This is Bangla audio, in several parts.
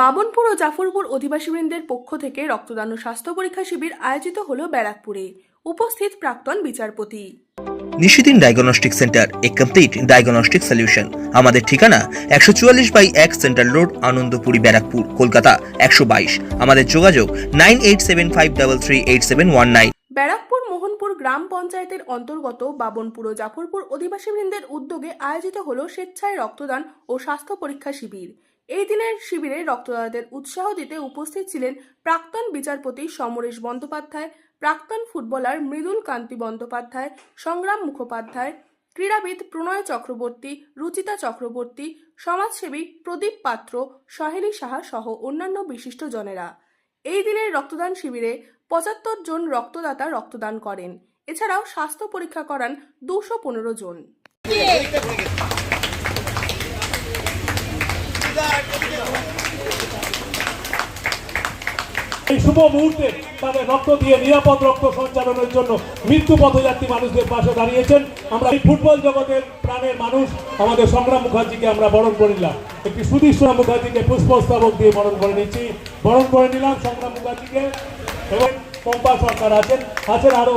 বামনপুর ও জাফরপুর অধিবাসীবৃন্দের পক্ষ থেকে রক্তদান ও স্বাস্থ্য পরীক্ষা শিবির আয়োজিত হল ব্যারাকপুরে। উপস্থিত প্রাক্তন বিচারপতি। নিশিদিন ডায়াগনস্টিক সেন্টার এ কমপ্লিট ডায়াগনস্টিক সলিউশন। আমাদের ঠিকানা একশো চুয়াল্লিশ বাই এক সেন্ট্রাল রোড আনন্দপুরি ব্যারাকপুর কলকাতা একশো বাইশ। আমাদের যোগাযোগ nine eight seven five double three eight seven one nine. Barrackpore Mohanpur গ্রাম পঞ্চায়েতের অন্তর্গত বাবনপুর ও জাফরপুর অধিবাসীবৃন্দের উদ্যোগে আয়োজিত হল স্বেচ্ছায় রক্তদান ও স্বাস্থ্য পরীক্ষা শিবির। এই দিনের শিবিরে রক্তদাতাদের উৎসাহ দিতে উপস্থিত ছিলেন প্রাক্তন বিচারপতি সমরেশ বন্দ্যোপাধ্যায়, প্রাক্তন ফুটবলার মৃদুল কান্তি বন্দ্যোপাধ্যায়, সংগ্রাম মুখোপাধ্যায়, ক্রীড়াবিদ প্রণয় চক্রবর্তী, রুচিতা চক্রবর্তী, সমাজসেবী প্রদীপ পাত্র, সহেলী সাহা সহ অন্যান্য বিশিষ্ট জনেরা। এই দিনের রক্তদান শিবিরে পঁচাত্তর জন রক্তদাতা রক্তদান করেন। এছাড়াও স্বাস্থ্য পরীক্ষা করান দুশো পনেরো জন। এই শুভ মুহূর্তে তাদের রক্ত দিয়ে নিরাপদ রক্ত সঞ্চালনের জন্য মৃত্যু পথযাত্রী মানুষদের পাশে দাঁড়িয়েছেন। আমরা এই ফুটবল জগতের প্রাণের মানুষ, আমাদের সংগ্রাম মুখার্জিকে আমরা বরণ করে নিলাম। একটি সুদৃশ্য মুখার্জিকে পুষ্পস্তবক দিয়ে বরণ করে নিচ্ছি। বরণ করে নিলাম সংগ্রাম মুখার্জিকে। এবং পম্পা সরকার আছেন। আছেন আরও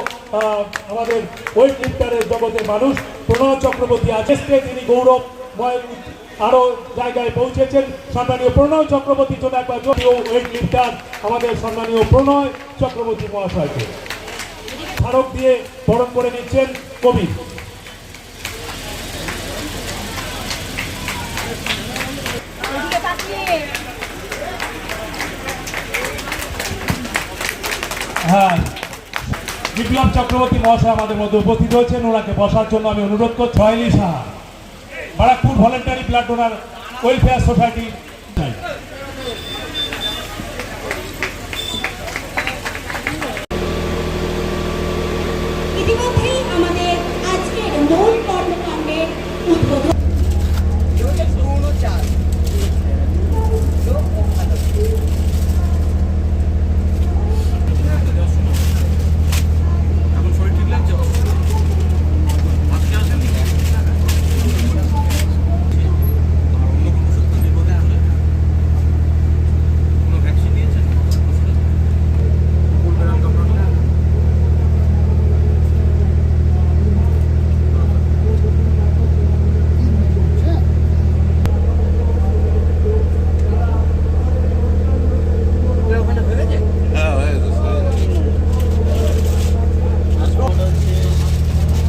আমাদের ওয়েট লিফটারের জগতের মানুষ। প্রণয় চক্রবর্তী আছেন। তিনি গৌরবময় আরও জায়গায় পৌঁছেছেন। সম্মানীয় প্রণয় চক্রবর্তী জন্য একবার ওয়েট লিফটার, আমাদের সম্মানীয় প্রণয় চক্রবর্তী মহাশয়কে। স্মারক দিয়ে বরণ করে নিচ্ছেন কবি। হ্যাঁ বিপ্লব চক্রবর্তী মহাশয় আমাদের মধ্যে উপস্থিত হয়েছেন। ওনাকে বসার জন্য আমি অনুরোধ করছি। ছয়লি Saha Barrackpore voluntary blood donor welfare society ইতিমধ্যেই আমাদের আজকের মূল কর্মকাণ্ডের উদ্বোধন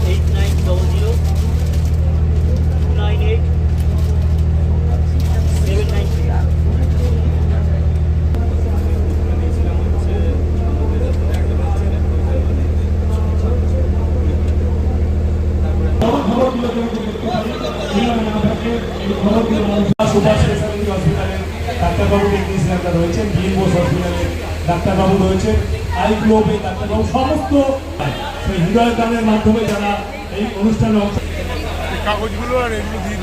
eight nine double zero nine eight seven nine three Subhash speciality হসপিটালের ডাক্তারবাবু টেকনিশিয়ান ডাক্তার রয়েছেন বীর বোস হসপিটালের ডাক্তারবাবু রয়েছেন আই গ্লোবে ডাক্তারবাবু সমস্ত সেই হৃদয় দানের মাধ্যমে যারা এই অনুষ্ঠানে অংশ কাগজগুলো আর এগুলো দিয়ে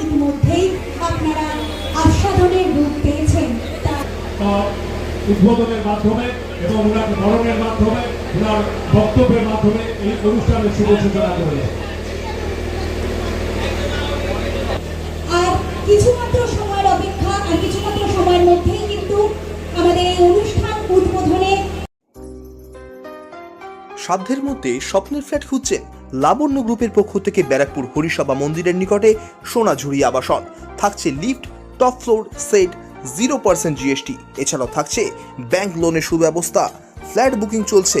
ইতিমধ্যেই আপনারা আস্বাদনের রূপ পেয়েছেন উদ্বোধনের মাধ্যমে এবং ওনার বরণের মাধ্যমে ওনার বক্তব্যের মাধ্যমে এই অনুষ্ঠানের শুভ সূচনা করেছে কিছুমাত্র সময়ের অপেক্ষা আর কিছুমাত্র সময়ের মধ্যেই কিন্তু আমাদের এই অনুষ্ঠান উদ্বোধনে সাধ্যের মধ্যে স্বপ্নের ফ্ল্যাট খুঁজছেন লাবণ্য গ্রুপের পক্ষ থেকে ব্যারাকপুর হরিসভা মন্দিরের নিকটে সোনাঝুরি আবাসন। থাকছে lift top floor set zero percent GST. এছাড়াও থাকছে ব্যাংক লোনের সুব্যবস্থা। ফ্ল্যাট বুকিং চলছে।